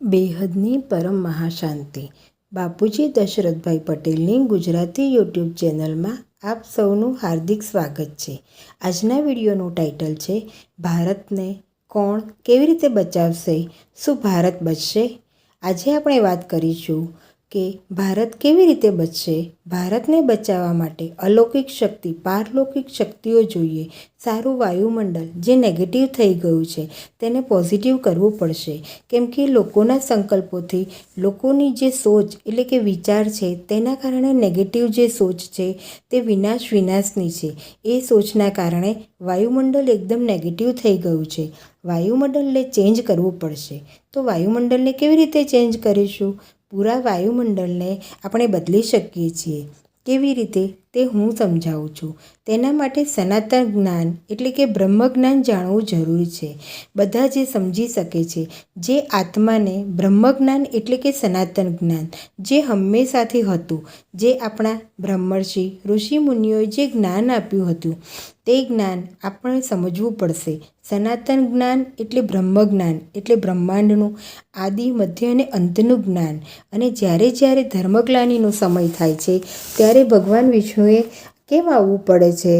બેહદની પરમ મહાશાંતિ. બાપુજી દશરથભાઈ પટેલની ગુજરાતી યુટ્યુબ ચેનલમાં આપ સૌનું હાર્દિક સ્વાગત છે. આજના વિડીયોનું ટાઇટલ છે, ભારતને કોણ કેવી રીતે બચાવશે? શું ભારત બચશે? આજે આપણે વાત કરીશું કે ભારત કેવી રીતે બચશે? ભારતને બચાવવા માટે અલૌકિક શક્તિ, પારલૌકિક શક્તિઓ જોઈએ. સારું વાયુમંડળ જે નેગેટિવ થઈ ગયું છે, તેને પોઝિટિવ કરવું પડશે. કેમ કે લોકોના સંકલ્પોથી લોકોની જે સોચ એટલે કે વિચાર છે, તેના કારણે નેગેટિવ જે સોચ છે, તે વિનાશ વિનાશની છે. એ સોચના કારણે વાયુમંડળ એકદમ નેગેટિવ થઈ ગયું છે. વાયુમંડળને ચેન્જ કરવું પડશે. તો વાયુમંડળને કેવી રીતે ચેન્જ કરીશું? પૂરા વાયુમંડળને આપણે બદલી શકીએ છીએ. કેવી રીતે? તે હું સમજાવું છું. તેના માટે સનાતન જ્ઞાન એટલે કે બ્રહ્મ જ્ઞાન જાણવું જરૂરી છે. બધા જે સમજી શકે છે, જે આત્માને બ્રહ્મ જ્ઞાન એટલે કે સનાતન જ્ઞાન, જે હંમેશાથી હતું, જે આપણા બ્રહ્મર્ષિ ઋષિ મુનિઓએ જે જ્ઞાન આપ્યું હતું, તે જ્ઞાન આપણે સમજવું પડશે. સનાતન જ્ઞાન એટલે બ્રહ્મ જ્ઞાન એટલે બ્રહ્માંડનું આદિ, મધ્ય અને અંતનું જ્ઞાન. અને જ્યારે જ્યારે ધર્મગ્લાનીનો સમય થાય છે, ત્યારે ભગવાન વિષ્ણુએ કેમ આવવું પડે છે.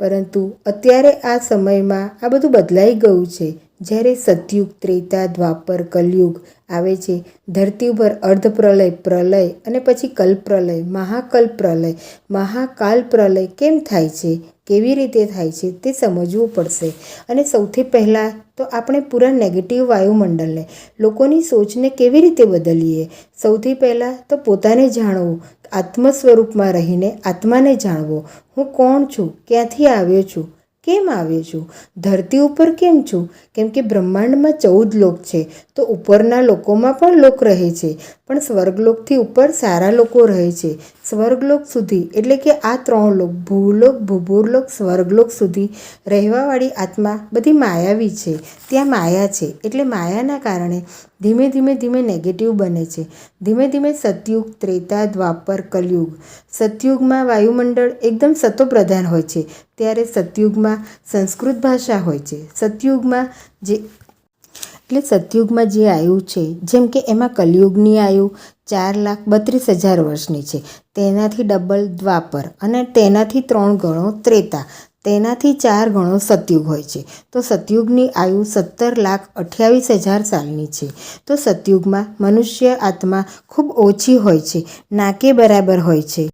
પરંતુ અત્યારે આ સમયમાં આ બધું બદલાઈ ગયું છે. જ્યારે સતયુગ, ત્રેતા, દ્વાપર, કલયુગ આવે છે ધરતી ઉપર અર્ધ પ્રલય પ્રલય અને પછી કલ્પપ્રલય મહાકલ્પ પ્રલય મહાકાલ પ્રલય કેમ થાય છે? કેવી રીતે થાય છે તે સમજવું પડશે. અને સૌથી પહેલાં તો આપણે પૂરા નેગેટિવ વાયુમંડળને, લોકોની સોચને કેવી રીતે બદલીએ? સૌથી પહેલાં તો પોતાને જાણવું આત્મ સ્વરૂપમાં રહીને આત્માને જાણવો. હું કોણ છું? ક્યાંથી આવ્યો છું? કેમ આવ્યો છું? ધરતી ઉપર કેમ છું? કેમ કે બ્રહ્માંડમાં ચૌદ લોક છે, તો ઉપરના લોકોમાં પણ લોક રહે છે. પણ સ્વર્ગલોકથી ઉપર સારા લોકો રહે છે. સ્વર્ગલોક સુધી એટલે કે આ ત્રણ લોક, ભૂલોક, ભૂભૂરલોક, સ્વર્ગલોક સુધી રહેવાવાળી આત્મા બધી માયાવી છે. ત્યાં માયા છે. એટલે માયાના કારણે ધીમે ધીમે ધીમે નેગેટિવ બને છે. ધીમે ધીમે સતયુગ, ત્રેતા, દ્વાપર, કલયુગ. સતયુગમાં વાયુમંડળ એકદમ સતોપ્રધાન હોય છે. ત્યારે સતયુગમાં સંસ્કૃત ભાષા હોય છે. સતયુગમાં જે એટલે સતયુગમાં જે આયુ છે, જેમ કે એમાં કલયુગની આયુ, ચાર લાખ બત્રીસ હજાર વર્ષની છે, તેનાથી ડબલ દ્વાપર અને તેનાથી ત્રણ ગણો ત્રેતા, તેનાથી ચાર ગણો સતયુગ હોય છે. તો સતયુગની આયુ સત્તર લાખ અઠ્યાવીસ હજાર સાલની છે. તો સતયુગમાં મનુષ્ય આત્મા ખૂબ ઓછી હોય છે, નાકે બરાબર હોય છે.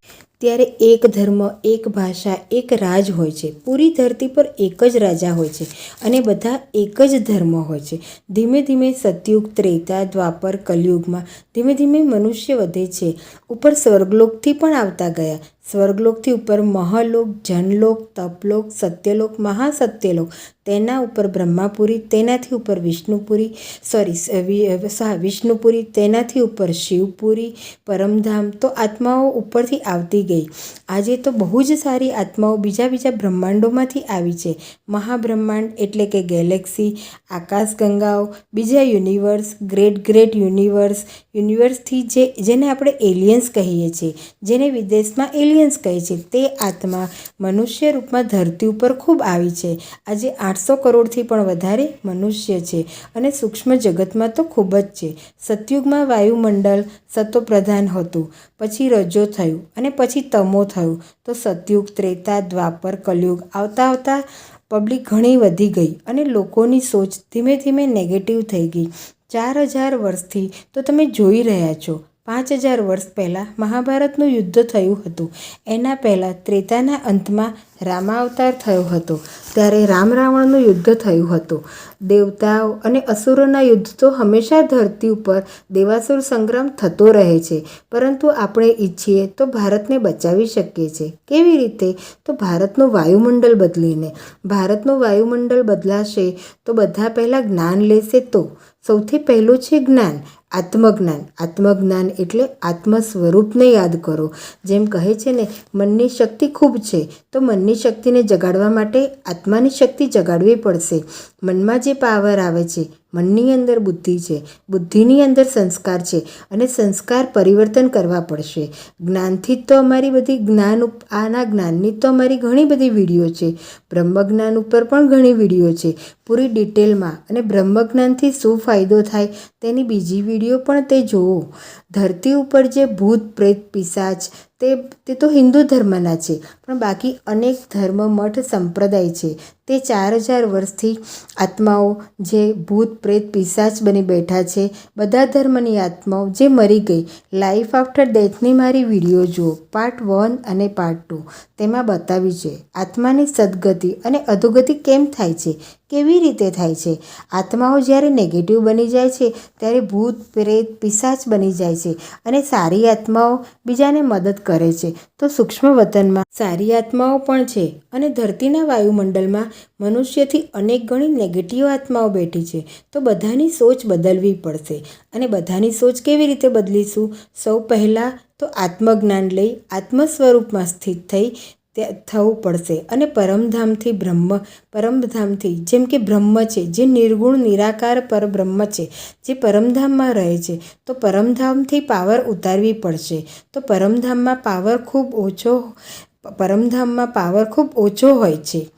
ત્યારે એક ધર્મ, એક ભાષા, એક રાજ હોય છે. પૂરી ધરતી પર એક જ રાજા હોય છે અને બધા એક જ ધર્મ હોય છે. ધીમે ધીમે સતયુગ, ત્રેતા, દ્વાપર, કલયુગમાં ધીમે ધીમે મનુષ્ય વધે છે. ઉપર સ્વર્ગલોકથી પણ આવતા ગયા. સ્વર્ગલોકથી ઉપર મહલોક, જનલોક, તપલોક, સત્યલોક, મહાસત્યલોક, તેના ઉપર બ્રહ્માપુરી, તેનાથી ઉપર વિષ્ણુપુરી સોરી વિષ્ણુપુરી, તેનાથી ઉપર શિવપુરી, પરમધામ, તો આત્માઓ ઉપરથી આવતી ગઈ. આજે તો બહુ જ સારી આત્માઓ બીજા બીજા બ્રહ્માંડોમાંથી આવી છે. મહાબ્રહ્માંડ એટલે કે ગેલેક્સી, આકાશગંગાઓ, બીજા યુનિવર્સ, ગ્રેટ ગ્રેટ યુનિવર્સ યુનિવર્સથી જે, જેને આપણે એલિયન્સ કહીએ છીએ, જેને વિદેશમાં એલિયન્સ કહે છે, તે આત્મા મનુષ્ય રૂપમાં ધરતી ઉપર ખૂબ આવી છે. આજે આઠસો કરોડથી પણ વધારે મનુષ્ય છે અને સૂક્ષ્મ જગતમાં તો ખૂબ જ છે. સતયુગમાં વાયુમંડળ સત્વપ્રધાન હતું, પછી રજો થયું અને પછી તમો થયું. તો સતયુગ, ત્રેતા, દ્વાપર, કલયુગ આવતા આવતા પબ્લિક ઘણી વધી ગઈ અને લોકોની સોચ ધીમે ધીમે નેગેટિવ થઈ ગઈ. ચાર હજાર વર્ષથી તો તમે જોઈ રહ્યા છો. પાંચ હજાર વર્ષ પહેલાં મહાભારતનું યુદ્ધ થયું હતું. એના પહેલાં ત્રેતાના અંતમાં રામાવતાર થયો હતો. ત્યારે રામ રાવણનું યુદ્ધ થયું હતું. દેવતાઓ અને અસુરોના યુદ્ધ તો હંમેશા ધરતી ઉપર દેવાસુર સંગ્રામ થતો રહે છે. પરંતુ આપણે ઈચ્છીએ તો ભારતને બચાવી શકીએ છીએ કેવી રીતે? તો ભારતનું વાયુમંડળ બદલીને. ભારતનું વાયુમંડળ બદલાશે તો બધા પહેલાં જ્ઞાન લેશે તો. સૌથી પહેલું છે જ્ઞાન, આત્મજ્ઞાન. આત્મજ્ઞાન એટલે આત્મ સ્વરૂપને યાદ કરો. જેમ કહે છે ને, મનની શક્તિ ખૂબ છે. તો મનની શક્તિને જગાડવા માટે આત્માની શક્તિ જગાડવી પડશે. મનમાં જે પાવર આવે છે, મનની અંદર બુદ્ધિ છે. બુદ્ધિની અંદર સંસ્કાર છે અને સંસ્કાર પરિવર્તન કરવા પડશે. જ્ઞાનથી તો અમારી બધી જ્ઞાન આના જ્ઞાનની તો અમારી ઘણી બધી વીડિયો છે. બ્રહ્મજ્ઞાન ઉપર પણ ઘણી વીડિયો છે. પૂરી ડિટેલમાં અને બ્રહ્મજ્ઞાનથી શું ફાયદો થાય તેની બીજી વીડિયો પણ તે જુઓ. ધરતી ઉપર જે ભૂત, પ્રેત, પિશાચ, તે તે તો હિન્દુ ધર્મના છે, પણ બાકી અનેક ધર્મ મઠ સંપ્રદાય છે. તે ચાર હજાર વર્ષથી આત્માઓ જે ભૂત, પ્રેત, પિશાચ બની બેઠા છે, બધા ધર્મની આત્માઓ જે મરી ગઈ. લાઈફ આફ્ટર ડેથની મારી વીડિયો જુઓ પાર્ટ વન અને પાર્ટ ટુ તેમાં બતાવી છે, આત્માની સદગતિ અને અધોગતિ કેમ થાય છે? કેવી રીતે થાય છે? આત્માઓ જ્યારે નેગેટિવ બની જાય છે, ત્યારે ભૂત, પ્રેત, પિશાચ બની જાય છે અને સારી આત્માઓ બીજાને મદદ કરે છે. તો સૂક્ષ્મ વતનમાં સારી આત્માઓ પણ છે અને ધરતીના વાયુમંડળમાં મનુષ્યથી અનેક ગણી નેગેટિવ આત્માઓ બેઠી છે. તો બધાની સોચ બદલવી પડશે. અને બધાની સોચ કેવી રીતે બદલીશું? સૌ પહેલાં તો આત્મજ્ઞાન લઈ આત્મ સ્વરૂપમાં સ્થિત થઈ થવું પડશે. અને પરમધામથી બ્રહ્મ, પરમધામથી, જેમ કે બ્રહ્મ છે, જે નિર્ગુણ, નિરાકાર પરબ્રહ્મ છે, જે પરમધામમાં રહે છે, તો પરમધામથી પાવર ઉતારવી પડશે. તો પરમધામમાં પાવર ખૂબ ઓછો, પરમધામમાં પાવર ખૂબ ઓછો હોય છે.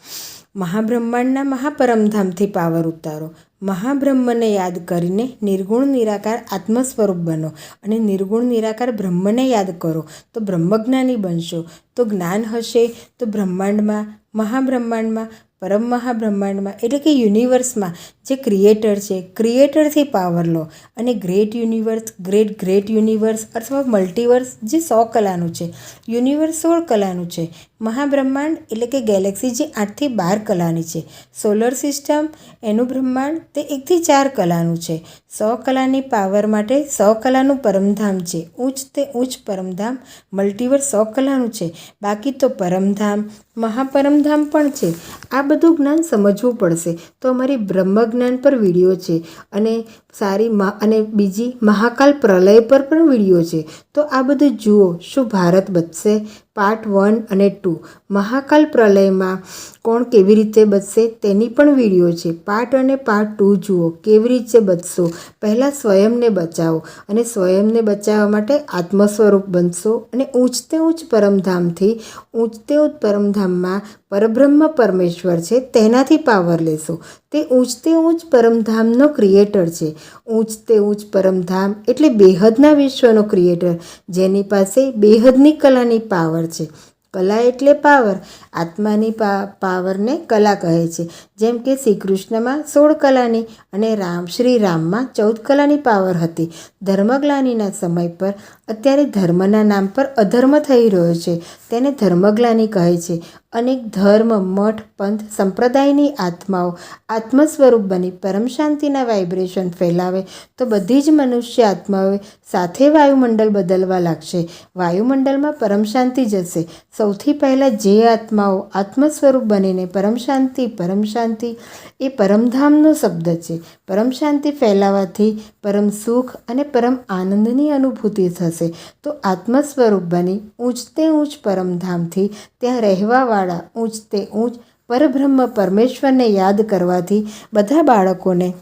મહાબ્રહ્માંડના મહાપરમધામથી પાવર ઉતારો. મહાબ્રહ્મને યાદ કરીને નિર્ગુણ નિરાકાર આત્મ સ્વરૂપ બનો અને નિર્ગુણ નિરાકાર બ્રહ્મને યાદ કરો. તો બ્રહ્મજ્ઞાની બનશો. તો જ્ઞાન હશે. તો બ્રહ્માંડમાં, મહાબ્રહ્માંડમાં પરમ મહાબ્રહ્માંડમાં, એટલે કે યુનિવર્સમાં, જે ક્રિએટર છે ક્રિએટરથી પાવર લો. અને great universe great great universe અથવા મલ્ટીવર્સ જે સો કલાનું છે. યુનિવર્સ સોળ કલાનું છે. મહાબ્રહ્માંડ, એટલે કે ગેલેક્સી જે આઠથી બાર કલાની છે. સોલર સિસ્ટમ એનું બ્રહ્માંડ, તે એકથી ચાર કલાનું છે. સો કલાની પાવર માટે સો કલાનું પરમધામ છે. ઉચ્ચ તે ઉચ્ચ પરમધામ મલ્ટીવર્સ સો કલાનું છે. બાકી તો પરમધામ મહાપરમધામ પણ છે. આ બધું જ્ઞાન સમજવું પડશે. તો અમારી બ્રહ્મજ્ઞાન પર વીડિયો છે અને સારી મા અને બીજી મહાકાલ પ્રલય પર પણ વીડિયો છે. તો આ બધું જુઓ. શું ભારત બચશે? પાર્ટ વન અને ટુ. મહાકાલ પ્રલયમાં કોણ કેવી રીતે બચશે તેની પણ વીડિયો છે. પાર્ટ અને પાર્ટ ટુ જુઓ. કેવી રીતે બચશો? પહેલાં સ્વયંને બચાવો અને સ્વયંને બચાવવા માટે આત્મસ્વરૂપ બનશો અને ઊંચતે ઊંચ પરમધામથી ઊંચતે ઊંચ પરમધામમાં પરબ્રહ્મ પરમેશ્વર છે, તેનાથી પાવર લેશો. તે ઊંચતે ઊંચ પરમધામનો ક્રિએટર છે. ઊંચતે ઊંચ પરમધામ એટલે બેહદના વિશ્વનો ક્રિએટર જેની પાસે બેહદની કલાની પાવર છે. કલા એટલે પાવર આત્માની પા પાવરને કલા કહે છે. જેમ કે શ્રી કૃષ્ણમાં સોળ કલાની અને રામ શ્રી રામમાં ચૌદ કલાની પાવર હતી. ધર્મગ્લાનીના સમય પર, અત્યારે ધર્મના નામ પર અધર્મ થઈ રહ્યો છે. તેને ધર્મગ્લાની કહે છે. અનેક ધર્મ, મઠ, પંથ, સંપ્રદાયની આત્માઓ આત્મ સ્વરૂપ બની પરમ શાંતિના વાઇબ્રેશન ફેલાવે તો બધી જ મનુષ્ય આત્માઓએ સાથે વાયુમંડળ બદલવા લાગશે. વાયુમંડળમાં પરમ શાંતિ જશે. સૌથી પહેલાં જે આત્માઓ આત્મ સ્વરૂપ બનીને પરમ શાંતિ પરમ શાંતિ એ પરમધામનો શબ્દ છે. પરમ શાંતિ ફેલાવાથી પરમ સુખ અને પરમ આનંદની અનુભૂતિ થશે. તો આત્મ સ્વરૂપ બની ઊંચતે ઊંચ પરમધામથી ત્યાં રહેવાવાળા ઊંચતે ઊંચ પરબ્રહ્મ પરમેશ્વરને યાદ કરવાથી બધા બાળકોને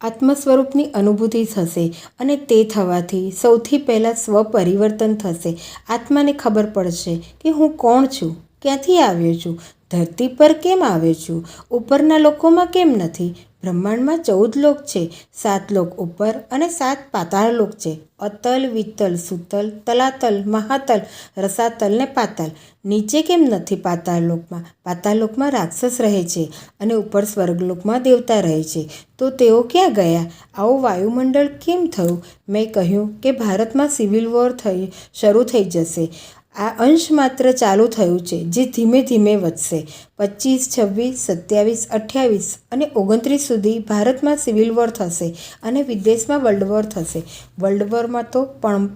આત્મ સ્વરૂપની અનુભૂતિ થશે અને તે થવાથી સૌથી પહેલાં સ્વ પરિવર્તન થશે. આત્માને ખબર પડશે કે હું કોણ છું, ક્યાંથી આવ્યો છું, ધરતી પર કેમ આવ્યો છું, ઉપરના લોકોમાં કેમ નથી બ્રહ્માંડમાં ચૌદ લોક છે. સાત લોક ઉપર અને સાત પાતાળ લોક છે. અતલ, વિતલ, સુતલ, તલાતલ, મહાતલ, રસાતલ ને પાતાલ. નીચે કેમ નથી પાતાળ લોકમાં? પાતાળ લોકમાં રાક્ષસ રહે છે અને ઉપર સ્વર્ગલોકમાં દેવતા રહે છે. તો તેઓ ક્યાં ગયા? આવું વાયુમંડળ કેમ થયું? મેં કહ્યું કે ભારતમાં સિવિલ વોર થઈ, શરૂ થઈ જશે. આ અંશ માત્ર ચાલુ થયું છે, જે ધીમે ધીમે વધશે. પચીસ, છવ્વીસ, સત્યાવીસ, અઠ્યાવીસ અને ઓગણત્રીસ સુધી ભારતમાં સિવિલ વોર થશે અને વિદેશમાં વર્લ્ડ વોર થશે. વર્લ્ડ વોરમાં તો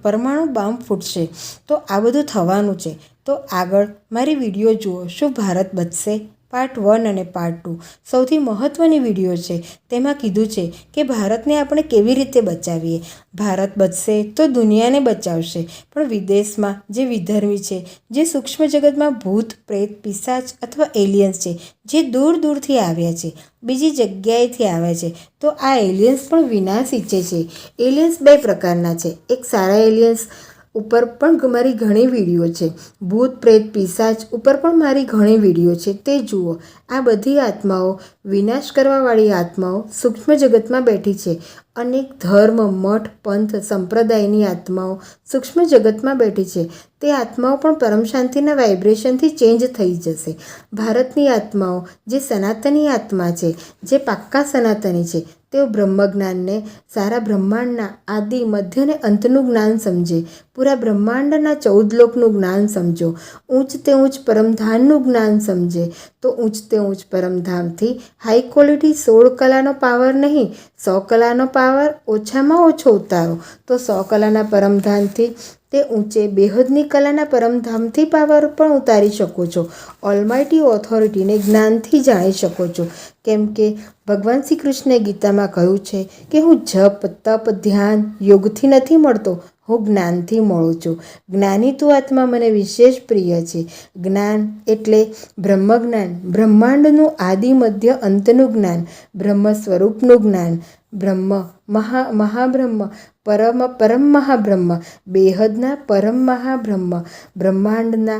પરમાણુ બામ ફૂટશે. તો આ બધું થવાનું છે. તો આગળ મારી વીડિયો જુઓ. શું ભારત બચશે? પાર્ટ વન અને પાર્ટ ટુ. સૌથી મહત્ત્વની વીડિયો છે, તેમાં કીધું છે કે ભારતને આપણે કેવી રીતે બચાવીએ? ભારત બચશે તો દુનિયાને બચાવશે, પણ વિદેશમાં જે વિધર્મી છે, જે સૂક્ષ્મ જગતમાં ભૂત, પ્રેત, પિશાચ અથવા એલિયન્સ છે, જે દૂર દૂરથી આવ્યા છે, બીજી જગ્યાએથી આવ્યા છે, તો આ એલિયન્સ પણ વિનાશ ઈચ્છે છે. એલિયન્સ બે પ્રકારના છે, એક સારા એલિયન્સ ઉપર પણ મારી ઘણી વીડિયો છે. ભૂત, પ્રેત, પિશાચ ઉપર પણ મારી ઘણી વીડિયો છે. તે જુઓ, આ બધી આત્માઓ વિનાશ કરવાવાળી આત્માઓ સૂક્ષ્મ જગતમાં બેઠી છે. અનેક ધર્મ, મઠ, પંથ, સંપ્રદાયની આત્માઓ સૂક્ષ્મ જગતમાં બેઠી છે. તે આત્માઓ પણ પરમ શાંતિના વાઇબ્રેશનથી ચેન્જ થઈ જશે. ભારતની આત્માઓ જે સનાતની આત્મા છે, જે પાક્કા સનાતની છે તેઓ બ્રહ્મજ્ઞાનને સારા બ્રહ્માંડના આદિ, મધ્ય અને અંતનું જ્ઞાન સમજે. પૂરા બ્રહ્માંડના ચૌદ લોકનું જ્ઞાન સમજો. ઊંચ તે ઊંચ પરમધામનું જ્ઞાન સમજે. તો ઊંચ તે ઊંચ પરમધામથી હાઈ ક્વોલિટી સોળ કલાનો પાવર નહીં, સો કલાનો પાવર ઓછામાં ઓછો ઉતારો. તો સો કલાના પરમધામથી તે ઊંચે બેહદની કલાના પરમધામથી પાવર પણ ઉતારી શકો છો. ઓલમાઇટી ઓથોરિટીને જ્ઞાનથી જાણી શકો છો. કેમ કે ભગવાન શ્રી કૃષ્ણે ગીતામાં કહ્યું છે કે હું જપ, તપ, ધ્યાન, યોગથી નથી મળતો, હું જ્ઞાનથી મળું છું. જ્ઞાની તું આત્મા મને વિશેષ પ્રિય છે. જ્ઞાન એટલે બ્રહ્મજ્ઞાન, બ્રહ્માંડનું આદિ મધ્ય અંતનું જ્ઞાન બ્રહ્મ સ્વરૂપનું જ્ઞાન. બ્રહ્મ, મહા, મહાબ્રહ્મ પરમ પરમ મહાબ્રહ્મ. બેહદના પરમ મહાબ્રહ્મ. બ્રહ્માંડના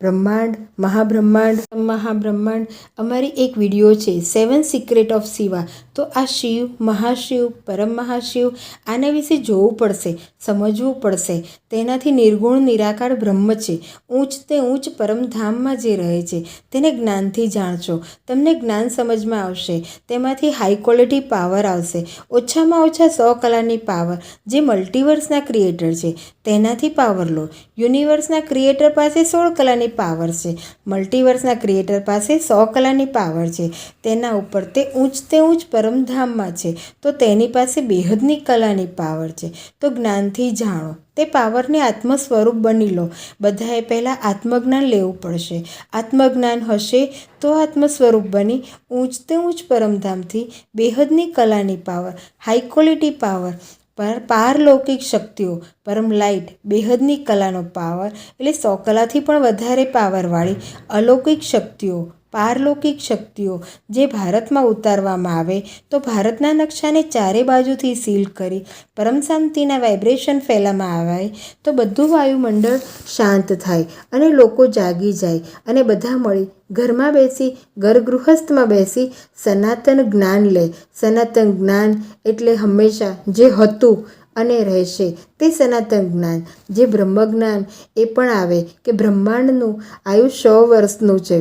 બ્રહ્માંડ, મહાબ્રહ્માંડ મહાબ્રહ્માંડ. અમારી એક વીડિયો છે, સેવન સિક્રેટ ઓફ શિવા. તો આ શિવ, મહાશિવ પરમ મહાશિવ આના વિશે જોવું પડશે, સમજવું પડશે. તેનાથી નિર્ગુણ, નિરાકાર બ્રહ્મ છે. ઊંચ તે ઊંચ પરમધામમાં જે રહે છે, તેને જ્ઞાનથી જાણશો તમને જ્ઞાન સમજમાં આવશે. તેમાંથી હાઈ ક્વોલિટી પાવર આવશે. ઓછામાં ઓછા સો કલાની પાવર જે મલ્ટીવર્સના ક્રિએટર છે. તેનાથી પાવર લો. યુનિવર્સના ક્રિએટર પાસે સોળ કલાની પાવર છે. મલ્ટીવર્સના ક્રિએટર પાસે સો કલાની પાવર છે. તેના ઉપર તે ઊંચ તે ઊંચ પરમધામમાં છે, તો તેની પાસે બેહદની કલાની પાવર છે. તો જ્ઞાનથી જાણો, તે પાવરને આત્મ સ્વરૂપ બની લો. બધાએ પહેલાં આત્મજ્ઞાન લેવું પડશે. આત્મજ્ઞાન હશે તો આત્મ સ્વરૂપ બની ઊંચ તે ઊંચ પરમધામથી બેહદની કલાની પાવર હાઈ ક્વોલિટી પાવર, પર પારલૌકિક શક્તિઓ, પરમ લાઇટ બેહદની કલાનો પાવર, એટલે સો કલાથી પણ વધારે પાવરવાળી અલૌકિક શક્તિઓ પારલૌકિક શક્તિઓ જે ભારતમાં ઉતારવામાં આવે, તો ભારતના નકશાને ચારે બાજુથી સીલ કરી, પરમ શાંતિના વાઇબ્રેશન ફેલામાં આવે તો બધું વાયુમંડળ શાંત થાય અને લોકો જાગી જાય અને બધા મળી ઘરમાં બેસી ઘર ગૃહસ્થમાં બેસી સનાતન જ્ઞાન લે. સનાતન જ્ઞાન એટલે હંમેશા જે હતું અને રહેશે તે સનાતન જ્ઞાન. જે બ્રહ્મજ્ઞાન એ પણ આવે કે બ્રહ્માંડનું આયુ સો વર્ષનું છે.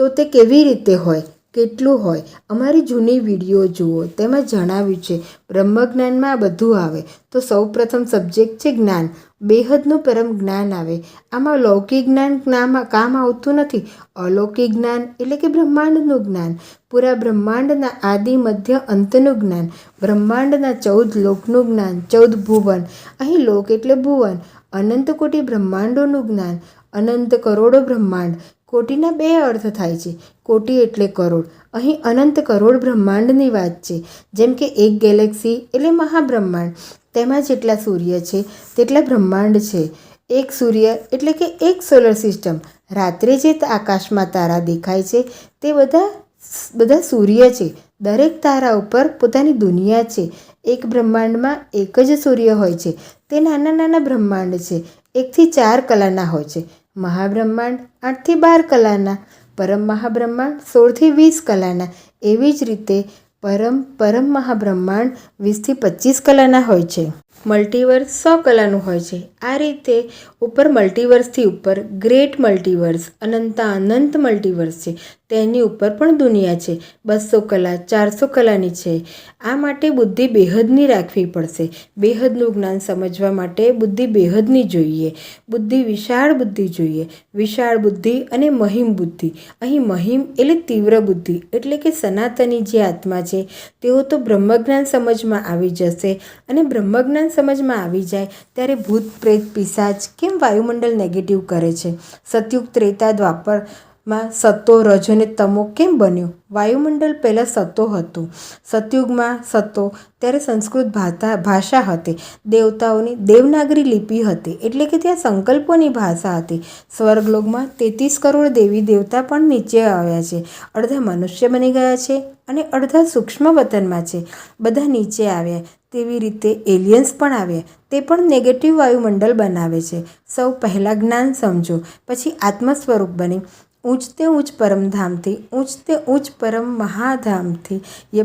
તો તે કેવી રીતે હોય? કેટલું હોય? અમારી જૂની વીડિયો જુઓ, તેમાં જણાવ્યું છે, બ્રહ્મજ્ઞાનમાં આ બધું આવે. તો સૌ પ્રથમ સબ્જેક્ટ છે જ્ઞાન. બેહદનું પરમ જ્ઞાન આવે. આમાં લૌકિક જ્ઞાન જ્ઞાનમાં કામ આવતું નથી. અલૌકિક જ્ઞાન એટલે કે બ્રહ્માંડનું જ્ઞાન. પૂરા બ્રહ્માંડના આદિ મધ્ય અંતનું જ્ઞાન. બ્રહ્માંડના ચૌદ લોકનું જ્ઞાન. ચૌદ ભુવન. અહીં લોક એટલે ભુવન. અનંત કોટી બ્રહ્માંડોનું જ્ઞાન. અનંત કરોડો બ્રહ્માંડ. કોટીના બે અર્થ થાય છે. કોટી એટલે કરોડ. અહીં અનંત કરોડ બ્રહ્માંડની વાત છે. જેમ કે એક ગેલેક્સી એટલે મહાબ્રહ્માંડ. તેમાં જેટલા સૂર્ય છે, તેટલા બ્રહ્માંડ છે. એક સૂર્ય એટલે કે એક સોલર સિસ્ટમ રાત્રે જે આકાશમાં તારા દેખાય છે, તે બધા બધા સૂર્ય છે. દરેક તારા ઉપર પોતાની દુનિયા છે. એક બ્રહ્માંડમાં એક જ સૂર્ય હોય છે. તે નાના નાના બ્રહ્માંડ છે. એકથી ચાર કલાના હોય છે. મહાબ્રહ્માંડ આઠથી બાર કલાના, પરમ મહાબ્રહ્માંડ સોળથી વીસ કલાના. એવી જ રીતે પરમ પરમ મહાબ્રહ્માંડ વીસથી પચીસ કલાના હોય છે. મલ્ટીવર્સ સો કલાનું હોય છે. આ રીતે ઉપર મલ્ટીવર્સથી ઉપર ગ્રેટ મલ્ટીવર્સ અનંતા અનંત મલ્ટીવર્સ છે. તેની ઉપર પણ દુનિયા છે. બસો કલા, ચારસો કલાની છે. આ માટે બુદ્ધિ બેહદની રાખવી પડશે. બેહદનું જ્ઞાન સમજવા માટે બુદ્ધિ બેહદની જોઈએ. બુદ્ધિ વિશાળ બુદ્ધિ જોઈએ. વિશાળ બુદ્ધિ અને મહિમ બુદ્ધિ. અહીં મહિમ એટલે તીવ્ર બુદ્ધિ, એટલે કે સનાતની જે આત્મા છે, તેઓ તો બ્રહ્મજ્ઞાન સમજમાં આવી જશે અને બ્રહ્મજ્ઞાન સમજમાં આવી જાય ત્યારે ભૂત, પ્રેત, પિશાચ કેમ વાયુમંડળ નેગેટિવ કરે છે? સતયુગ ત્રેતા દ્વાપરમાં સત્તો, રજો અને તમો કેમ બન્યો? વાયુમંડળ પહેલાં સત્તો હતું. સતયુગમાં સત્તો ત્યારે સંસ્કૃત ભાષા ભાષા હતી. દેવતાઓની દેવનાગરી લિપિ હતી. એટલે કે ત્યાં સંકલ્પોની ભાષા હતી. સ્વર્ગલોકમાં તેત્રીસ કરોડ દેવી દેવતા પણ નીચે આવ્યા છે. અડધા મનુષ્ય બની ગયા છે અને અડધા સૂક્ષ્મ વતનમાં છે. બધા નીચે આવ્યા. તેવી રીતે એલિયન્સ પણ આવે, તે પણ નેગેટિવ વાયુમંડળ બનાવે છે. સૌ પહેલાં જ્ઞાન સમજો, પછી આત્મ સ્વરૂપ બની ઊંચતે ઊંચ પરમધામથી ઊંચતે ઊંચ પરમ મહાધામથી એ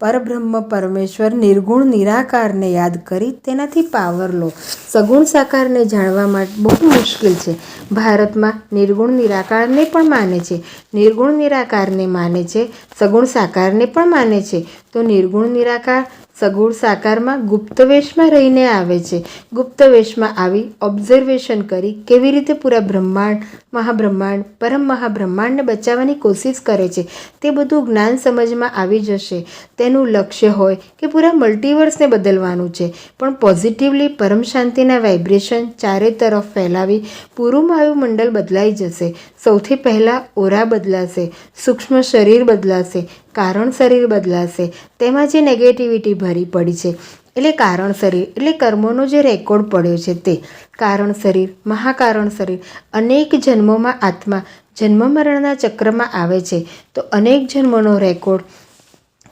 પરબ્રહ્મ પરમેશ્વર નિર્ગુણ નિરાકારને યાદ કરી તેનાથી પાવર લો. સગુણ સાકારને જાણવા માટે બહુ મુશ્કેલ છે. ભારતમાં નિર્ગુણ નિરાકારને પણ માને છે. નિર્ગુણ નિરાકારને માને છે, સગુણ સાકારને પણ માને છે. તો નિર્ગુણ નિરાકાર સગુણ સાકારમાં ગુપ્તવેશમાં રહીને આવે છે. ગુપ્તવેશમાં આવી ઓબ્ઝર્વેશન કરી કેવી રીતે પૂરા બ્રહ્માંડ, મહાબ્રહ્માંડ, પરમ મહાબ્રહ્માંડને બચાવવાની કોશિશ કરે છે. તે બધું જ્ઞાન સમજમાં આવી જશે. તેનું લક્ષ્ય હોય કે પૂરા મલ્ટીવર્સને બદલવાનું છે. પણ પોઝિટિવલી પરમ શાંતિના વાઇબ્રેશન ચારે તરફ ફેલાવી પૂરું વાયુમંડળ બદલાઈ જશે. સૌથી પહેલાં ઓરા બદલાશે, સૂક્ષ્મ શરીર બદલાશે, કારણ શરીર બદલાશે, તેમાં જે નેગેટિવિટી ભરી પડી છે, એટલે કારણ શરીર, એટલે કર્મોનો જે રેકોર્ડ પડ્યો છે તે, કારણ શરીર, મહાકારણ શરીર, અનેક જન્મોમાં આત્મા, જન્મ મરણના ચક્રમાં આવે છે, તો અનેક જન્મોનો રેકોર્ડ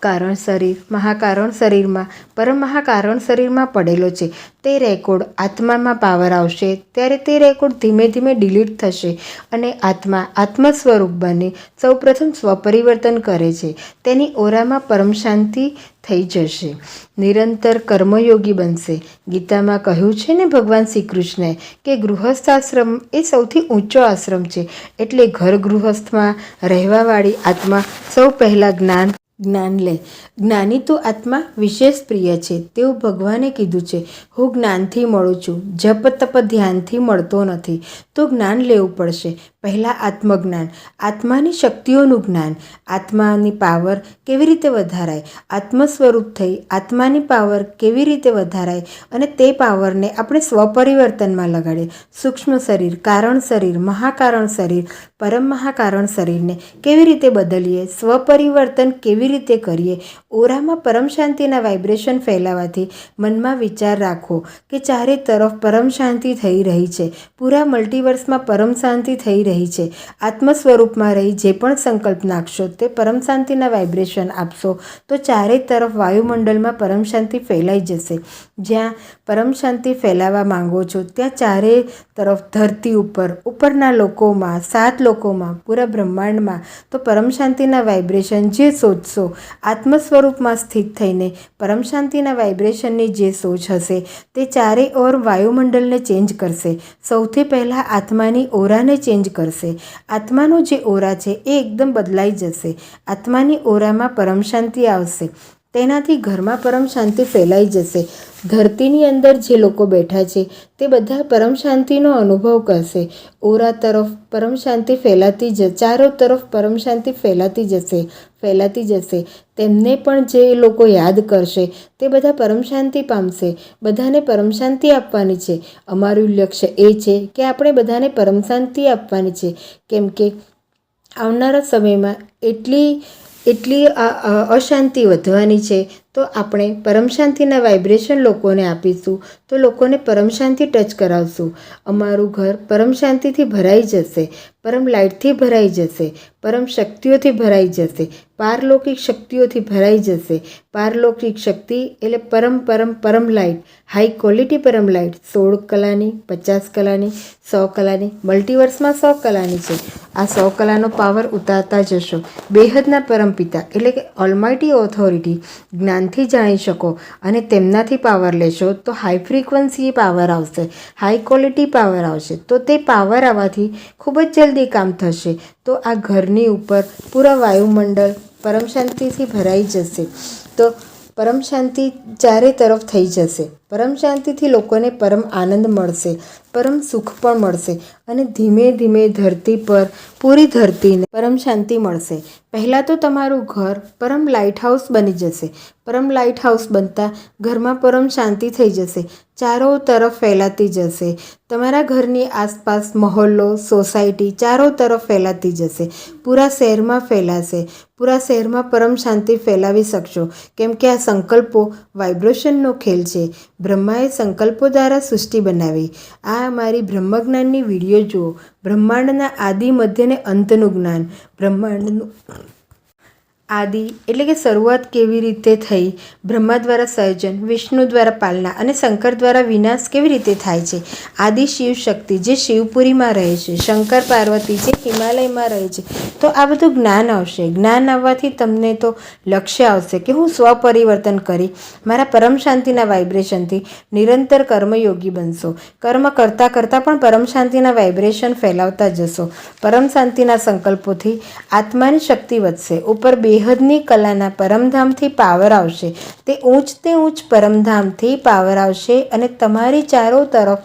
કારણ શરીર, મહાકારણ શરીરમાં, પરમ મહાકારણ શરીરમાં પડેલો છે. તે રેકોર્ડ આત્મામાં પાવર આવશે, ત્યારે તે રેકોર્ડ ધીમે ધીમે ડિલીટ થશે અને આત્મા આત્મ સ્વરૂપ બની, સૌપ્રથમ સ્વપરિવર્તન કરે છે. તેની ઓરામાં પરમ શાંતિ થઈ જશે. નિરંતર કર્મયોગી બનશે. ગીતામાં કહ્યું છે ને ભગવાન શ્રી કૃષ્ણએ કે ગૃહસ્થ આશ્રમ એ સૌથી ઊંચો આશ્રમ છે. એટલે ઘર ગૃહસ્થમાં રહેવાવાળી આત્મા સૌ પહેલાં જ્ઞાન જ્ઞાન લે. જ્ઞાની તો આત્મા વિશેષ પ્રિય છે. તેવું ભગવાને કીધું છે. હું જ્ઞાનથી મળું છું. જપ તપ ધ્યાનથી મળતો નથી. તો જ્ઞાન લેવું પડશે. પહેલાં આત્મજ્ઞાન, આત્માની શક્તિઓનું જ્ઞાન, આત્માની પાવર કેવી રીતે વધારાય આત્મ સ્વરૂપ થઈ આત્માની પાવર કેવી રીતે વધારાય અને તે પાવરને આપણે સ્વપરિવર્તનમાં લગાડીએ. સૂક્ષ્મ શરીર, કારણ શરીર, મહાકારણ શરીર, પરમ મહાકારણ શરીરને કેવી રીતે બદલીએ, સ્વપરિવર્તન કેવી રીતે કરીએ, ઓરામાં પરમ શાંતિના વાઇબ્રેશન ફેલાવાથી મનમાં વિચાર રાખો કે ચારે તરફ પરમ શાંતિ થઈ રહી છે. પૂરા મલ્ટીવર્સમાં પરમ શાંતિ થઈ રહી છે. આત્મ સ્વરૂપમાં રહી જે પણ સંકલ્પ નાખશો તે પરમ શાંતિના વાઇબ્રેશન આપશો. તો ચારે તરફ વાયુમંડળમાં પરમ શાંતિ ફેલાઈ જશે. જ્યાં પરમ શાંતિ ફેલાવા માંગો છો, ત્યાં ચારે તરફ ધરતી ઉપર, ઉપરના લોકોમાં, સાત લોકોમાં, પૂરા બ્રહ્માંડમાં, તો પરમ શાંતિના વાઇબ્રેશન જે શોધશો આત્મ સ્વરૂપમાં સ્થિત થઈને પરમ શાંતિના વાઇબ્રેશનની જે સોચ હશે, તે ચારે ઓર વાયુમંડળને ચેન્જ કરશે. સૌથી પહેલાં આત્માની ઓરાને ચેન્જ કરશે. આત્માનો જે ઓરા છે એ એકદમ બદલાઈ જશે. આત્માની ઓરામાં પરમ શાંતિ આવશે. તેનાથી ઘરમાં પરમ શાંતિ ફેલાઈ જશે. ધરતીની અંદર જે લોકો બેઠા છે, તે બધા પરમ શાંતિનો અનુભવ કરશે. ઓરા તરફ પરમ શાંતિ ફેલાતી જ, ચારો તરફ પરમ શાંતિ ફેલાતી જશે ફેલાતી જશે. તેમને પણ જે લોકો યાદ કરશે, તે બધા પરમ શાંતિ પામશે. બધાને પરમ શાંતિ આપવાની છે. અમારું લક્ષ્ય એ છે કે આપણે બધાને પરમ શાંતિ આપવાની છે. કેમ કે આવનારા સમયમાં એટલી એટલી અશાંતિ વધવાની છે, તો આપણે પરમ શાંતિના વાઇબ્રેશન લોકોને આપીશું, તો લોકોને પરમ શાંતિ ટચ કરાવશું. અમારું ઘર પરમ શાંતિથી ભરાઈ જશે. પરમ લાઇટથી ભરાઈ જશે, પરમ શક્તિઓથી ભરાઈ જશે, પારલૌકિક શક્તિઓથી ભરાઈ જશે. પારલૌકિક શક્તિ એટલે પરમ પરમ પરમ લાઇટ, હાઈ ક્વોલિટી પરમ લાઇટ. સોળ કલાની, પચાસ કલાની, સો કલાની, મલ્ટીવર્સમાં સો કલાની છે. આ સો કલાનો પાવર ઉતારતા જશો. બેહદના પરમપિતા એટલે કે ઓલમાઇટી ઓથોરિટી જ્ઞાનથી જાણી શકો અને તેમનાથી પાવર લેશો તો હાઈ ફ્રીક્વન્સી પાવર આવશે. હાઈ ક્વોલિટી પાવર આવશે. તો તે પાવર આવવાથી ખૂબ જ જલ્દી કામ થશે. તો આ ઘરની ઉપર પૂરા વાયુમંડળ પરમ શાંતિથી ભરાઈ જશે. તો પરમ શાંતિ ચારે તરફ થઈ જશે. પરમ શાંતિથી લોકોને પરમ આનંદ મળશે, પરમ સુખ પણ મળશે અને ધીમે ધીમે ધરતી પર, પૂરી ધરતીને પરમ શાંતિ મળશે. પહેલાં તો તમારું ઘર પરમ લાઇટ હાઉસ બની જશે. પરમ લાઇટ હાઉસ બનતા ઘરમાં પરમ શાંતિ થઈ જશે. ચારો તરફ ફેલાતી જશે. તમારા ઘરની આસપાસ મહોલ્લો, સોસાયટી ચારો તરફ ફેલાતી જશે. પૂરા શહેરમાં ફેલાશે. પૂરા શહેરમાં પરમ શાંતિ ફેલાવી શકશો. કેમ કે આ સંકલ્પો વાઇબ્રેશનનો ખેલ છે. બ્રહ્માએ સંકલ્પો દ્વારા સૃષ્ટિ બનાવી. આ અમારી બ્રહ્મજ્ઞાનની વીડિયો જુઓ. બ્રહ્માંડના આદિ મધ્ય અને અંતનું જ્ઞાન. બ્રહ્માંડનું આદિ એટલે કે શરૂઆત કેવી રીતે થઈ, બ્રહ્મા દ્વારા સર્જન, વિષ્ણુ દ્વારા પાલના અને શંકર દ્વારા વિનાશ કેવી રીતે થાય છે? આદિ શિવ શક્તિ જે શિવપુરીમાં રહે છે, શંકર પાર્વતી જે હિમાલયમાં રહે છે, તો આ બધું જ્ઞાન આવશે. જ્ઞાન આવવાથી તમને તો લક્ષ્ય આવશે કે હું સ્વપરિવર્તન કરી મારા પરમ શાંતિના વાઇબ્રેશનથી નિરંતર કર્મયોગી બનશો. કર્મ કરતાં કરતાં પણ પરમ શાંતિના વાઇબ્રેશન ફેલાવતા જશો. પરમ શાંતિના સંકલ્પોથી આત્માની શક્તિ વધશે. ઉપર બેહદની કલાના પરમધામથી પાવર આવશે. તે ઊંચ તે ઊંચ પરમધામથી પાવર આવશે અને તમારી ચારો તરફ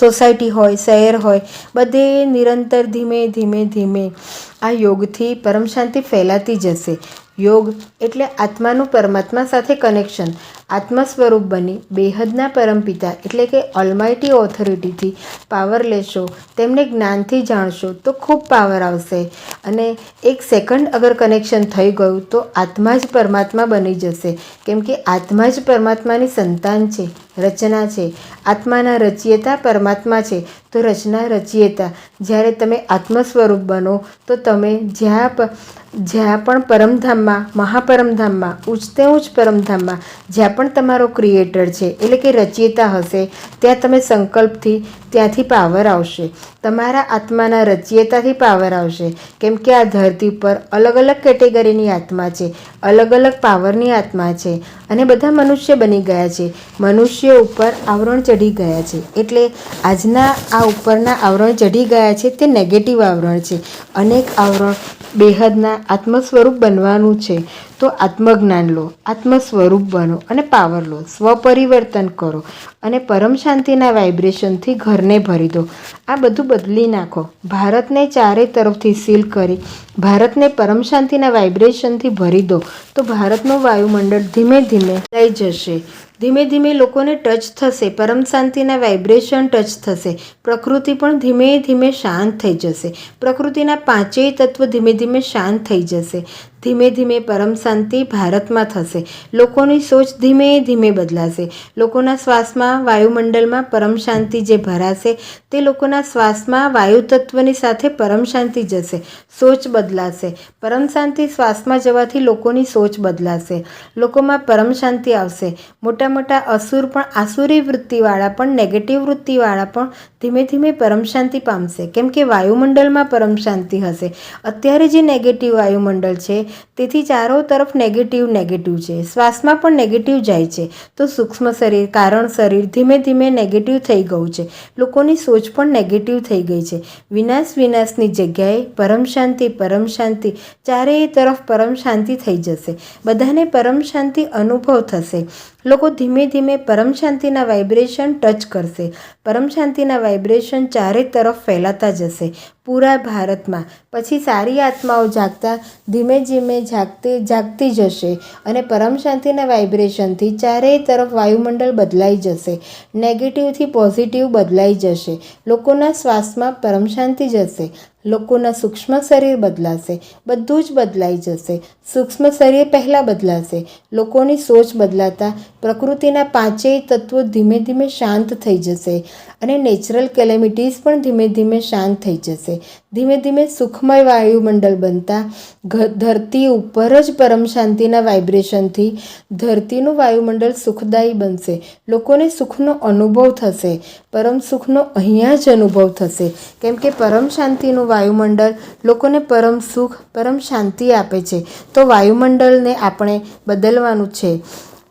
સોસાયટી હોય, શહેર હોય, બધે નિરંતર ધીમે ધીમે ધીમે આ યોગથી પરમ શાંતિ ફેલાતી જશે. યોગ એટલે આત્માનું પરમાત્મા સાથે કનેક્શન આત્મ સ્વરૂપ બની, બેહદના પરમપિતા એટલે કે ઓલમાઇટી ઓથોરિટીથી પાવર લેશો, તેમને જ્ઞાનથી જાણશો તો ખૂબ પાવર આવશે. અને એક સેકન્ડ અગર કનેક્શન થઈ ગયું તો આત્મા જ પરમાત્મા બની જશે. કેમ કે આત્મા જ પરમાત્માની સંતાન છે. રચના છે. આત્માના રચયિતા પરમાત્મા છે. તો રચના રચયિતા. જ્યારે તમે આત્મ સ્વરૂપ બનો, તો તમે જ્યાં જ્યાં પણ પરમધામમાં, મહાપરમધામમાં ઉચ્ચતે ઉચ્ચ પરમધામમાં, જ્યાં પણ તમારો ક્રિએટર છે, એટલે કે રચયિતા હશે, ત્યાં તમે સંકલ્પથી, ત્યાંથી પાવર આવશે. તમારા આત્માના રચયિતાથી પાવર આવશે. કેમ કે આ ધરતી પર અલગ અલગ કેટેગરીની આત્મા છે. અલગ અલગ પાવરની આત્મા છે. અને બધા મનુષ્ય બની ગયા છે. મનુષ્ય ઉપર આવરણ ચઢી ગયા છે. એટલે આજના આ ઉપરના આવરણ ચઢી ગયા છે તે નેગેટિવ આવરણ છે. અનેક આવરણ બેહદના આત્મ સ્વરૂપ બનવાનું છે. તો આત્મજ્ઞાન લો આત્મ સ્વરૂપ બનો અને પાવર લો, સ્વપરિવર્તન કરો અને પરમ શાંતિના વાઇબ્રેશનથી ઘરને ભરી દો. આ બધું બદલી નાખો. ભારતને ચારે તરફથી સીલ કરી, ભારતને પરમ શાંતિના વાઇબ્રેશનથી ભરી દો તો ભારતનું વાયુમંડળ ધીમે ધીમે લઈ જશે. ધીમે ધીમે લોકોને ટચ થશે, પરમ શાંતિના વાઇબ્રેશન ટચ થશે, પ્રકૃતિ પણ ધીમે ધીમે શાંત થઈ જશે, પ્રકૃતિના પાંચેય તત્વ ધીમે ધીમે શાંત થઈ જશે. ધીમે ધીમે પરમ શાંતિ ભારતમાં થશે. લોકોની સોચ ધીમે ધીમે બદલાશે. લોકોના શ્વાસમાં વાયુમંડળમાં પરમ શાંતિ જે ભરાશે, તે લોકોના શ્વાસમાં વાયુ તત્વની સાથે પરમ શાંતિ જશે. સોચ બદલાશે. પરમ શાંતિ શ્વાસમાં જવાથી લોકોની સોચ બદલાશે. લોકોમાં પરમ શાંતિ આવશે. મોટા મોટા અસુર પણ, આસુરી વૃત્તિવાળા પણ નેગેટિવ વૃત્તિવાળા પણ ધીમે ધીમે પરમ શાંતિ પામશે. કેમ કે વાયુમંડળમાં પરમ શાંતિ હશે. અત્યારે જે નેગેટિવ વાયુમંડળ છે તેથી ચારો તરફ નેગેટિવ નેગેટિવ છે. શ્વાસમાં પણ નેગેટિવ જાય છે. તો સૂક્ષ્મ શરીર, કારણ શરીર ધીમે ધીમે નેગેટિવ થઈ ગયું છે. લોકોની સોચ પણ નેગેટિવ થઈ ગઈ છે. વિનાશ વિનાશની જગ્યાએ પરમ શાંતિ પરમ શાંતિ. ચારેય તરફ પરમ શાંતિ થઈ જશે. બધાને પરમ શાંતિ અનુભવ થશે. લોકો ધીમે ધીમે પરમ શાંતિના વાઇબ્રેશન ટચ કરશે. પરમ શાંતિના વાઇબ્રેશન ચારે તરફ ફેલાતા જશે. પૂરા ભારતમાં. પછી સારી આત્માઓ જાગતા ધીમે ધીમે જાગતી જાગતી જશે અને પરમ શાંતિના વાઇબ્રેશનથી ચારેય તરફ વાયુમંડળ બદલાઈ જશે. નેગેટિવથી પોઝિટિવ બદલાઈ જશે. લોકોના શ્વાસમાં પરમ શાંતિ જશે. લોકોના સૂક્ષ્મ શરીર બદલાશે, બધું જ બદલાઈ જશે. સૂક્ષ્મ શરીર પહેલાં બદલાશે. લોકોની સોચ બદલાતા, પ્રકૃતિના પાંચેય તત્વો ધીમે ધીમે શાંત થઈ જશે અને નેચરલ કેલેમિટીઝ પણ ધીમે ધીમે શાંત થઈ જશે. ધીમે ધીમે સુખમય વાયુમંડળ બનતા ધરતી ઉપર જ પરમ શાંતિના વાઇબ્રેશનથી ધરતીનું વાયુમંડળ સુખદાયી બનશે. લોકોને સુખનો અનુભવ થશે. પરમ સુખનો અહીંયા જ અનુભવ થશે. કેમ કે પરમ શાંતિનું વાયુમંડળ લોકોને પરમ સુખ પરમ શાંતિ આપે છે. તો વાયુમંડળને આપણે બદલવાનું છે.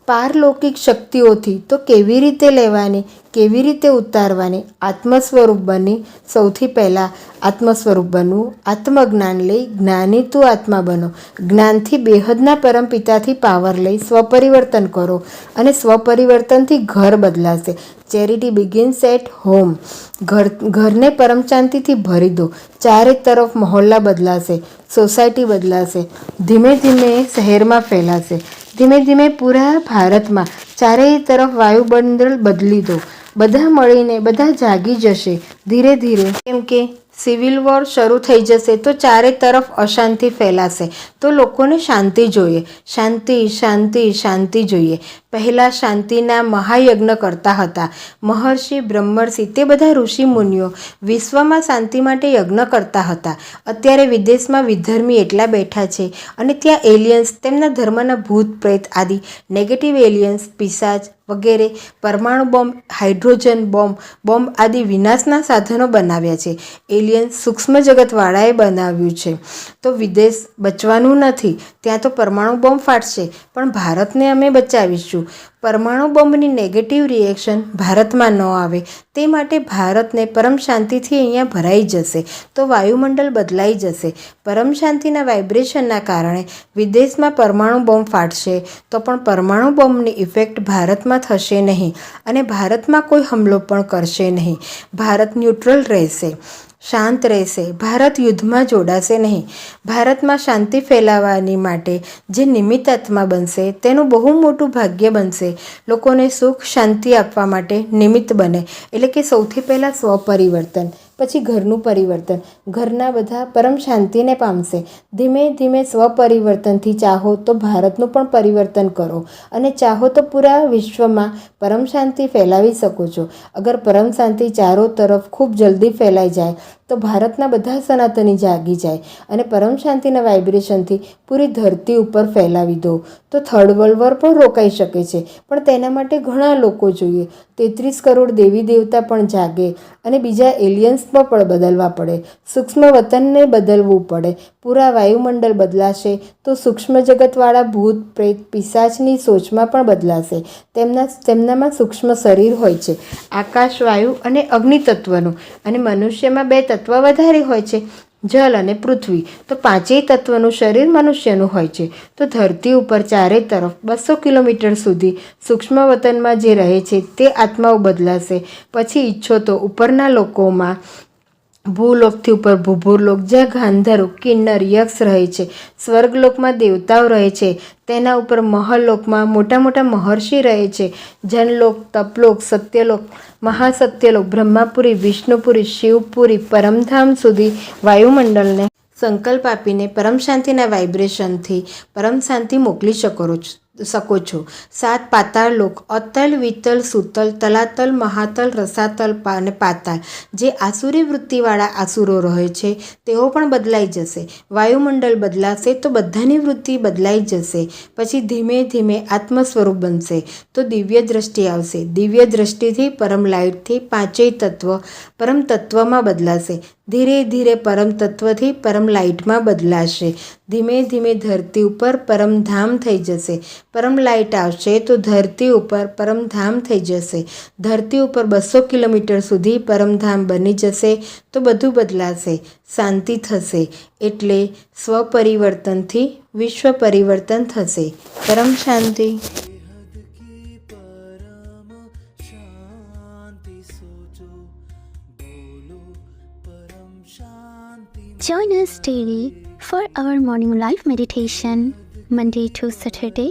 પારલૌકિક શક્તિઓથી તો કેવી રીતે લેવાની, કેવી રીતે ઉતારવાની? આત્મ સ્વરૂપ બની સૌથી પહેલાં આત્મ સ્વરૂપ બનવું, આત્મજ્ઞાન લઈ જ્ઞાની તું આત્મા બનો. જ્ઞાનથી બેહદના પરમપિતાથી પાવર લઈ સ્વપરિવર્તન કરો અને સ્વપરિવર્તનથી ઘર બદલાશે. Charity begins at home. ઘર, ઘરને પરમશાંતિથી ભરી દો. ચારે તરફ મહોલ્લા બદલાશે, સોસાયટી બદલાશે, ધીમે ધીમે શહેરમાં ફેલાશે. ધીમે ધીમે પૂરા ભારતમાં ચારેય તરફ વાયુમંડળ બદલી દો. બધા મળીને બધા જાગી જશે. ધીરે ધીરે કેમ કે સિવિલ વોર શરૂ થઈ જશે તો ચારે તરફ અશાંતિ ફેલાશે. તો લોકોને શાંતિ જોઈએ. શાંતિ શાંતિ શાંતિ જોઈએ. પહેલાં શાંતિના મહાયજ્ઞ કરતા હતા. મહર્ષિ, બ્રહ્મર્ષિ તે બધા ઋષિ મુનિઓ વિશ્વમાં શાંતિ માટે યજ્ઞ કરતા હતા. અત્યારે વિદેશમાં વિધર્મી એટલા બેઠા છે અને ત્યાં એલિયન્સ તેમના ધર્મના ભૂત પ્રેત આદિ નેગેટિવ એલિયન્સ, પિશાચ વગેરે પરમાણુ બોમ્બ, હાઇડ્રોજન બોમ્બ બોમ્બ આદિ વિનાશના સાધનો બનાવ્યા છે. એલિયન્સ સૂક્ષ્મ જગતવાળાએ બનાવ્યું છે. તો વિદેશ બચવાનું નથી. ત્યાં તો પરમાણુ બોમ્બ ફાટશે. પણ ભારતને અમે બચાવીશું. પરમાણુ બોમ્બની નેગેટિવ રિએક્શન ભારતમાં ન આવે, તે માટે ભારતને પરમ શાંતિથી અહીંયા ભરાઈ જશે. તો વાયુમંડળ બદલાઈ જશે. પરમ શાંતિના વાઇબ્રેશનના કારણે વિદેશમાં પરમાણુ બોમ્બ ફાટશે, તો પણ પરમાણુ બોમ્બની ઇફેક્ટ ભારતમાં થશે નહીં. અને ભારતમાં કોઈ હુમલો પણ કરશે નહીં. ભારત ન્યુટ્રલ રહેશે. શાંત રહેશે. ભારત યુદ્ધમાં જોડાશે નહીં. ભારતમાં શાંતિ ફેલાવવાની માટે જે નિમિત્ત આત્મા બનશે, તેનું બહુ મોટું ભાગ્ય બનશે. લોકોને સુખ, શાંતિ આપવા માટે નિમિત્ત બને. એટલે કે સૌથી પહેલાં સ્વપરિવર્તન, પછી ઘરનું પરિવર્તન. ઘરના બધા પરમ શાંતિને પામશે. ધીમે ધીમે સ્વપરિવર્તનથી ચાહો તો ભારતનું પણ પરિવર્તન કરો અને ચાહો તો પૂરા વિશ્વમાં પરમ શાંતિ ફેલાવી શકો છો. અગર પરમ શાંતિ ચારો તરફ ખૂબ જલ્દી ફેલાઈ જાય, તો ભારતના બધા સનાતની જાગી જાય અને પરમ શાંતિના વાઇબ્રેશનથી પૂરી ધરતી ઉપર ફેલાવી દો. તો થર્ડ વર્લ્ડ વોર પણ રોકાઈ શકે છે, પણ તેના માટે ઘણા લોકો જોઈએ. તેત્રીસ કરોડ દેવી દેવતા પણ જાગે અને બીજા એલિયન્સમાં પણ બદલવા પડે. સૂક્ષ્મ વતનને બદલવું પડે. પૂરા વાયુમંડળ બદલાશે તો સૂક્ષ્મ જગતવાળા ભૂત, પ્રેત, પિશાચની સોચમાં પણ બદલાશે. તેમના, તેમનામાં સૂક્ષ્મ શરીર હોય છે. આકાશ, વાયુ અને અગ્નિ તત્વનું અને મનુષ્યમાં બે તત્વ વધારે હોય છે. જલ અને પૃથ્વી. તો પાંચેય તત્વનું શરીર મનુષ્યનું હોય છે. તો ધરતી ઉપર ચારે તરફ બસો કિલોમીટર સુધી સૂક્ષ્મ વતનમાં જે રહે છે તે આત્માઓ બદલાશે. પછી ઈચ્છો તો ઉપરના લોકોમાં ભૂલોકથી ઉપર ભૂભૂરલોક જ્યાં ગાંધર્વ કિન્નર, યક્ષ રહે છે. સ્વર્ગલોકમાં દેવતાઓ રહે છે. તેના ઉપર મહલોકમાં મોટા મોટા મહર્ષિ રહે છે. જનલોક, તપલોક, સત્યલોક, મહાસત્યલોક, બ્રહ્માપુરી, વિષ્ણુપુરી, શિવપુરી, પરમધામ સુધી વાયુમંડળને સંકલ્પ આપીને પરમ શાંતિના વાઇબ્રેશનથી પરમ શાંતિ મોકલી શકો છો. શકો છો. સાત પાતાળ લોક, અતલ, વિતલ, સુતલ, તલાતલ, મહાતલ, રસાતલ અને પાતાળ. જે આસુરી વૃત્તિવાળા આસુરો રહે છે, તેઓ પણ બદલાઈ જશે. વાયુમંડળ બદલાશે તો બધાની વૃત્તિ બદલાઈ જશે. પછી ધીમે ધીમે આત્મ સ્વરૂપ બનશે. તો દિવ્ય દ્રષ્ટિ આવશે. દિવ્ય દ્રષ્ટિથી પરમ લાઇટથી પાંચેય તત્વ પરમ તત્વમાં બદલાશે. ધીરે ધીરે પરમ તત્વથી પરમ લાઇટમાં બદલાશે. ધીમે ધીમે ધરતી ઉપર પરમધામ થઈ જશે. પરમ લાઇટ આવશે તો ધરતી ઉપર પરમધામ થઈ જશે. ધરતી ઉપર બસો કિલોમીટર સુધી પરમધામ બની જશે તો બધું બદલાશે શાંતિ થશે એટલે સ્વપરિવર્તનથી વિશ્વ પરિવર્તન થશે. પરમ શાંતિ. Join us daily for our morning life meditation, Monday to Saturday